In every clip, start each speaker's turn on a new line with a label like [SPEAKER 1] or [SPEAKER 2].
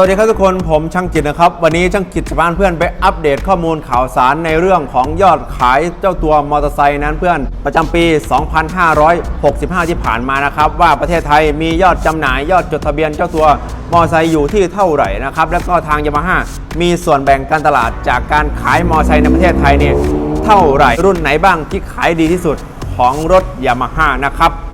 [SPEAKER 1] สวัสดีครับทุกคนผมช่างจิตนะครับ วันนี้ช่างจิตจะพาเพื่อนไปอัปเดตข้อมูลข่าวสารในเรื่องของยอดขายเจ้าตัวมอเตอร์ไซค์นั้นเพื่อนประจำปี 2565 ที่ผ่านมานะครับ ว่าประเทศไทยมียอดจำหน่ายยอดจดทะเบียนเจ้าตัวมอเตอร์ไซค์อยู่ที่เท่าไหร่นะครับแล้วก็ทางยามาฮ่ามีส่วนแบ่งการตลาดจากการขายมอเตอร์ไซค์ในประเทศไทยเนี่ยเท่าไหร่รุ่นไหนบ้างที่ขายดีที่สุดของรถยามาฮ่านะครับ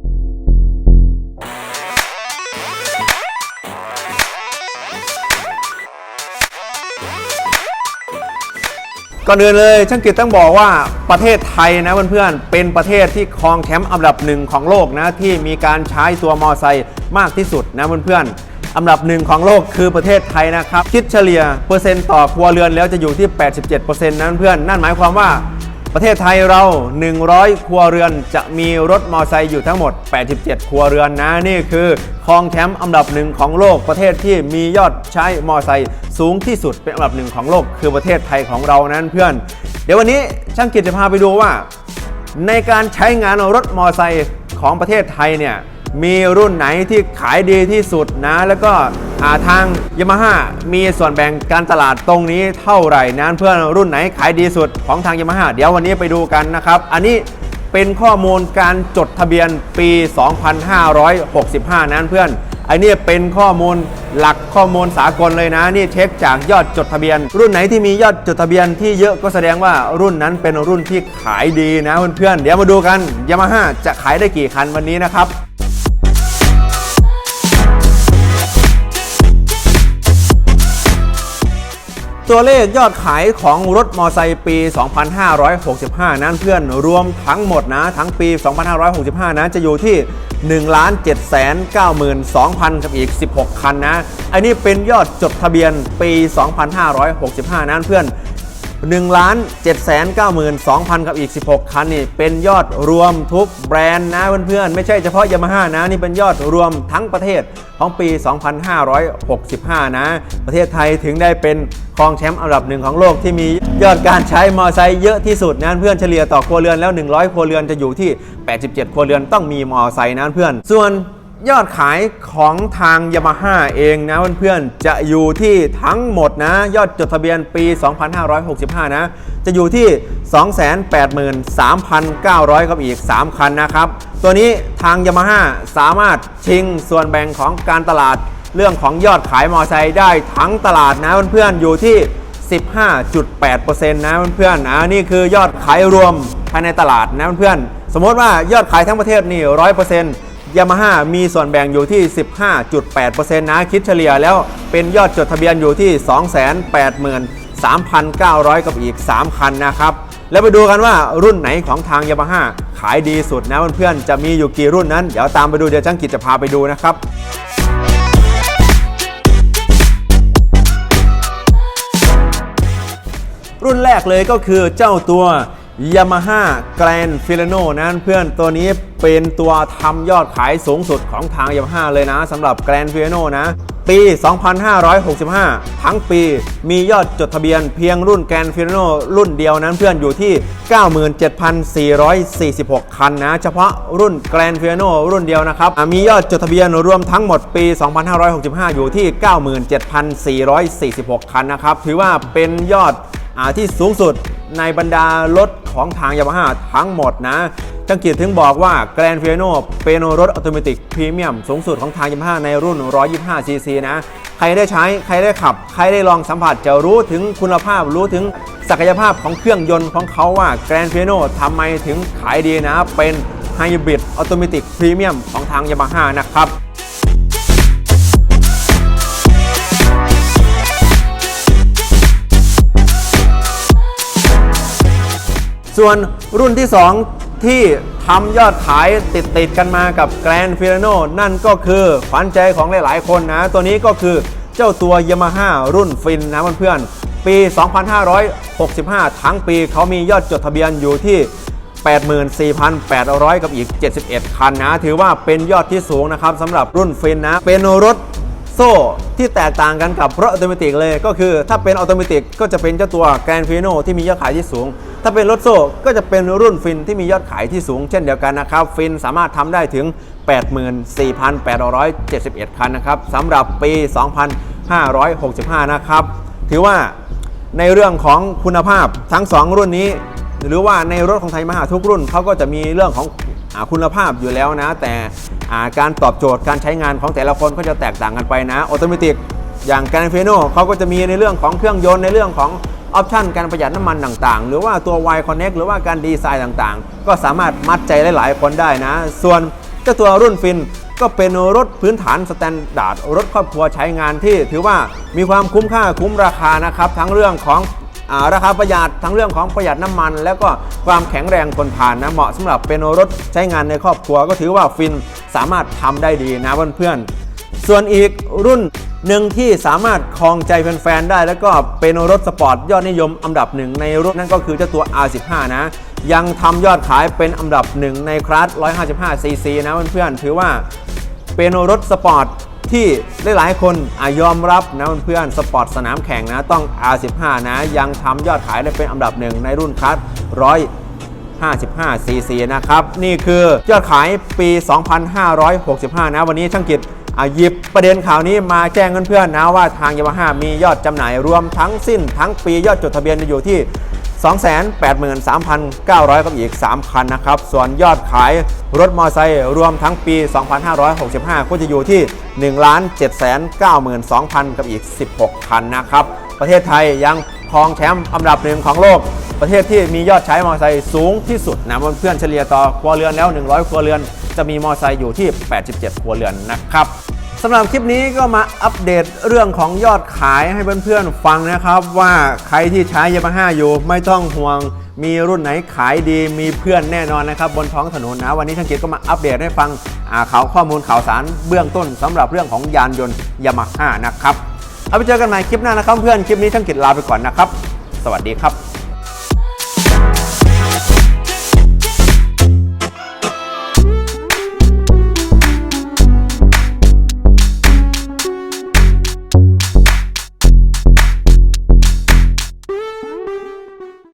[SPEAKER 1] ก่อนอื่นเลยช่างกิตต้องบอกว่าประเทศไทยนะเพื่อนๆเป็นประเทศที่ครองแชมป์อันดับหนึ่งของโลกนะที่มีการใช้ตัวมอไซค์มากที่สุดนะเพื่อนๆอันดับหนึ่งของโลกคือประเทศไทยนะครับคิดเฉลี่ยเปอร์เซ็นต์ต่อครัวเรือนแล้วจะอยู่ที่ 87%นะเพื่อนๆนั่นหมายความว่า ประเทศไทยเรา 100 ครัวเรือนจะมีรถมอเตอร์ไซค์อยู่ทั้งหมด 87 ครัวเรือนนะ นี่คือครองแชมป์อันดับหนึ่งของโลกประเทศที่มียอดใช้มอเตอร์ไซค์สูงที่สุดเป็นอันดับหนึ่งของโลก คือประเทศไทยของเรานั้นเพื่อน เดี๋ยววันนี้ช่างกิจจะพาไปดูว่า ในการใช้งานรถมอเตอร์ไซค์ของประเทศไทยเนี่ย มีรุ่นไหนที่ขายดีที่สุดนะ แล้วก็ทางยามาฮ่ามีส่วนแบ่งการตลาดตรงนี้เท่าไหร่นั้นเพื่อนรุ่นไหนขายดีสุดของทางยามาฮ่าเดี๋ยววันนี้ไปดูกันนะครับ อันนี้เป็นข้อมูลการจดทะเบียนปี 2565 นั้นเพื่อนไอันนี้เป็นข้อมูลหลักข้อมูลสากลเลยนะ นี่เช็คจากยอดจดทะเบียน รุ่นไหนที่มียอดจดทะเบียนที่เยอะก็แสดงว่ารุ่นนั้นเป็นรุ่นที่ขายดีนะเพื่อนๆเดี๋ยวมาดูกันยามาฮ่าจะขายได้กี่คันวันนี้นะครับ ตัวเลขยอดขายของรถมอไซค์ปี 2565 นั้นเพื่อนรวมทั้งหมดนะ ทั้งปี 2565 นั้นจะอยู่ที่1 7 9 2 0 0 กับอีก 16 คันนะ อันนี้เป็นยอดจดทะเบียนปี 2565 นั้นเพื่อน 1ล้าน7 9 2 0 0 0 กับอีก 16 คันนี่เป็นยอดรวมทุกแบรนด์นะเพื่อนๆ ไม่ใช่เฉพาะยามาฮ่านะ นี่เป็นยอดรวมทั้งประเทศของปี 2565 นะ ประเทศไทยถึงได้เป็นครองแชมป์อันดับหนึ่งของโลกที่มียอดการใช้มอเตอร์ไซค์เยอะที่สุดนะเพื่อนเฉลี่ยต่อครัวเรือนแล้ว 100 ครัวเรือนจะอยู่ที่ 87 ครัวเรือนต้องมีมอเตอร์ไซค์นะเพื่อนส่วน ยอดขายของทางยามาฮ่าเองนะเพื่อนๆ จะอยู่ที่ทั้งหมดนะ ยอดจดทะเบียนปี 2565 นะ จะอยู่ที่ 283,900 กับอีก 3 คันนะครับ ตัวนี้ทางยามาฮ่าสามารถชิงส่วนแบ่งของการตลาด เรื่องของยอดขายมอเตอร์ไซค์ได้ทั้งตลาดนะเพื่อนๆ อยู่ที่ 15.8%นะเพื่อนๆนะนี่คือยอดขายรวมภายในตลาดนะเพื่อนๆ สมมติว่ายอดขายทั้งประเทศนี่100% ยามาฮ่ามีส่วนแบ่งอยู่ที่ 15.8%นะคิดเฉลี่ยแล้วเป็นยอดจดทะเบียนอยู่ที่ 283,900 กับอีก 3 คันนะครับ แล้วไปดูกันว่ารุ่นไหนของทางยามาฮ่าขายดีสุดนะเพื่อนๆจะมีอยู่กี่รุ่นนั้น เดี๋ยวตามไปดูเดี๋ยวจ้างกิจจะพาไปดูนะครับรุ่นแรกเลยก็คือเจ้าตัว Yamaha Grand Filano นั้นเพื่อนตัวนี้เป็นตัวทำยอดขายสูงสุดของทาง Yamaha เลยนะสำหรับ Grand Filano นะ ปี 2565 ทั้งปีมียอดจดทะเบียนเพียงรุ่น Grand Filano รุ่นเดียวนั้นเพื่อนอยู่ที่ 97,446 คันนะ เฉพาะรุ่น Grand Filano รุ่นเดียวนะครับ มียอดจดทะเบียนรวมทั้งหมดปี 2565 อยู่ที่ 97,446 คันนะครับถือว่าเป็นยอดอที่สูงสุด ในบรรดารถของทางยามาฮ่าทั้งหมดนะจังกิจถึงบอกว่า Grand f i a n o เป็นรถออโตเมติพรีเมียมสูงสุดของทางยามาฮ่าในรุ่น 125cc นะ ใครได้ใช้ ใครได้ขับ ใครได้ลองสัมผัสจะรู้ถึงคุณภาพรู้ถึงศักยภาพของเครื่องยนต์ของเขาว่า Grand f i a n o ทำไมถึงขายดีนะ เป็นไฮบริดออโตเมติพรีเมียมของทางยามาฮ่านะครับ ส่วนรุ่นที่ 2 ที่ทำยอดขายติดติดกันมากับ Grand f i r a n o นั่นก็คือขวัญใจของหลาย ๆ คนนะ ตัวนี้ก็คือเจ้าตัว Yamaha รุ่นฟินนะเพื่อนๆปี 2565 ทั้งปีเขามียอดจดทะเบียนอยู่ที่84,800 กับอีก 71 คันนะ ถือว่าเป็นยอดที่สูงนะครับสำหรับรุ่นฟินนะ เป็นรถโซ่ที่แตกต่างกันกับรถออโตเมติกเลย ก็คือถ้าเป็นออโตเมติกก็จะเป็นเจ้าตัวแกรนฟิโนที่มียอดขายที่สูง ถ้าเป็นรถโซ่ก็จะเป็นรุ่นฟินที่มียอดขายที่สูงเช่นเดียวกันนะครับ ฟินสามารถทำได้ถึง 84,871 คันนะครับสำหรับปี 2565 นะครับ ถือว่าในเรื่องของคุณภาพทั้ง 2 รุ่นนี้ หรือว่าในรถของไทยมหาทุกรุ่นเขาก็จะมีเรื่องของอคุณภาพอยู่แล้วนะ แต่การตอบโจทย์การใช้งานของแต่ละคนก็จะแตกต่างกันไปนะออโตเมติกอย่างแกรนเฟโนเขาก็จะมีในเรื่องของเครื่องยนต์ในเรื่องของ ออปชันการประหยัดน้ำมันต่างๆ หรือว่าตัว Y Connect หรือว่าการดีไซน์ต่างๆ ก็สามารถมัดใจหลายๆคนได้นะ ส่วนเจ้าตัวรุ่นฟินก็เป็นรถพื้นฐานสแตนดาร์ดรถครอบครัวใช้งานที่ถือว่ามีความคุ้มค่าคุ้มราคานะครับ ทั้งเรื่องของอาราคาประหยัดทั้งเรื่องของประหยัดน้ำมัน แล้วก็ความแข็งแรงทนทานนะเหมาะสำหรับเป็นรถใช้งานในครอบครัว ก็ถือว่าฟินสามารถทำได้ดีนะเพื่อนๆส่วนอีกรุ่น หนึ่งที่สามารถครองใจแฟนๆได้ แล้วก็เป็นรถสปอร์ตยอดนิยมอันดับหนึ่งในรถนั่นก็คือเจ้าตัว R15 นะ ยังทำยอดขายเป็นอันดับหนึ่งในคลาส 155ซีซีนะเพื่อนๆถือว่าเป็นรถสปอร์ตที่หลายๆคนอยอมรับนะเพื่อนๆสปอร์ตสนามแข่งนะต้อง R15 นะ ยังทำยอดขายได้เป็นอันดับหนึ่งในรุ่นคลาส155 cc นะครับ นี่คือยอดขายปี 2565 นะ วันนี้ช่างกิจ อะหยิบประเด็นข่าวนี้มาแจ้งเพื่อนๆนะว่าทางยามาฮ่ามียอดจำหน่ายรวมทั้งสิ้นทั้งปียอดจดทะเบียนอยู่ที่ 283,900 กับอีก 3 คันนะครับ ส่วนยอดขายรถมอเตอร์ไซค์รวมทั้งปี 2565 ก็จะอยู่ที่ 1,792,000 กับอีก 16 คันนะครับ ประเทศไทยยังครองแชมป์อันดับหนึ่งของโลก ประเทศที่มียอดใช้มอเตอร์ไซค์สูงที่สุดนะเพื่อนเฉลี่ยต่อครัวเรือนแล้ว 100 ครัวเรือน จะมีมอเตอร์ไซค์อยู่ที่ 87 ครัวเรือนนะครับสำหรับคลิปนี้ก็มาอัปเดตเรื่องของยอดขายให้เพื่อนๆฟังนะครับ ว่าใครที่ใช้ยามาฮ่าอยู่ไม่ต้องห่วง มีรุ่นไหนขายดีมีเพื่อนแน่นอนนะครับ บนท้องถนนนะ วันนี้ช่างกิก็มาอัปเดตให้ฟังข่าวข้อมูลข่าวสารเบื้องต้นสำหรับเรื่องของยานยนต์ยามาฮ่านะครับเอาไปเจอกันใหม่คลิปหน้านะครับเพื่อนคลิปนี้ช่างกิจลาไปก่อนนะครับ สวัสดีครับ